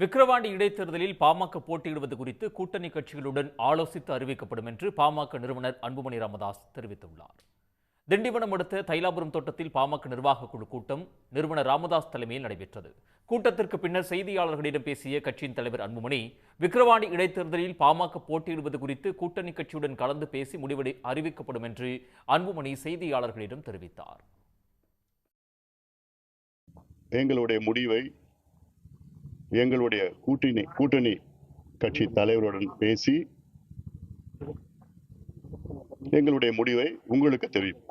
விக்கிரவாண்டி இடைத்தேர்தலில் பாமக போட்டியிடுவது குறித்து கூட்டணி கட்சிகளுடன் ஆலோசித்து அறிவிக்கப்படும் என்று பாமக நிறுவனர் அன்புமணி ராமதாஸ் தெரிவித்துள்ளார். திண்டிவனம் அடுத்த தைலாபுரம் தோட்டத்தில் பாமக நிர்வாக குழு கூட்டம் நிறுவனர் ராமதாஸ் தலைமையில் நடைபெற்றது. கூட்டத்திற்கு பின்னர் செய்தியாளர்களிடம் பேசிய கட்சியின் தலைவர் அன்புமணி விக்கிரவாண்டி இடைத்தேர்தலில் பாமக போட்டியிடுவது குறித்து கூட்டணி கட்சியுடன் கலந்து பேசி முடிவெடு அறிவிக்கப்படும் என்று அன்புமணி செய்தியாளர்களிடம் தெரிவித்தார். எங்களுடைய முடிவை எங்களுடைய கூட்டணி கூட்டணி கட்சி தலைவருடன் பேசி எங்களுடைய முடிவை உங்களுக்கு தெரியும்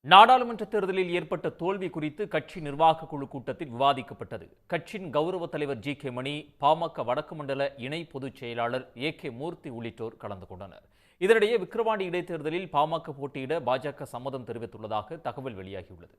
நாடாளுமன்ற தேர்தலில் ஏற்பட்ட தோல்வி குறித்து கட்சி நிர்வாக குழு கூட்டத்தில் விவாதிக்கப்பட்டது. கட்சியின் கௌரவ தலைவர் ஜி கே மணி பாமக வடக்கு மண்டல இணை பொதுச் செயலாளர் ஏ கே மூர்த்தி உள்ளிட்டோர் கலந்து கொண்டனர். இதனிடையே விக்கிரவாண்டி இடைத்தேர்தலில் பாமக போட்டியிட பாஜக சம்மதம் தெரிவித்துள்ளதாக தகவல் வெளியாகியுள்ளது.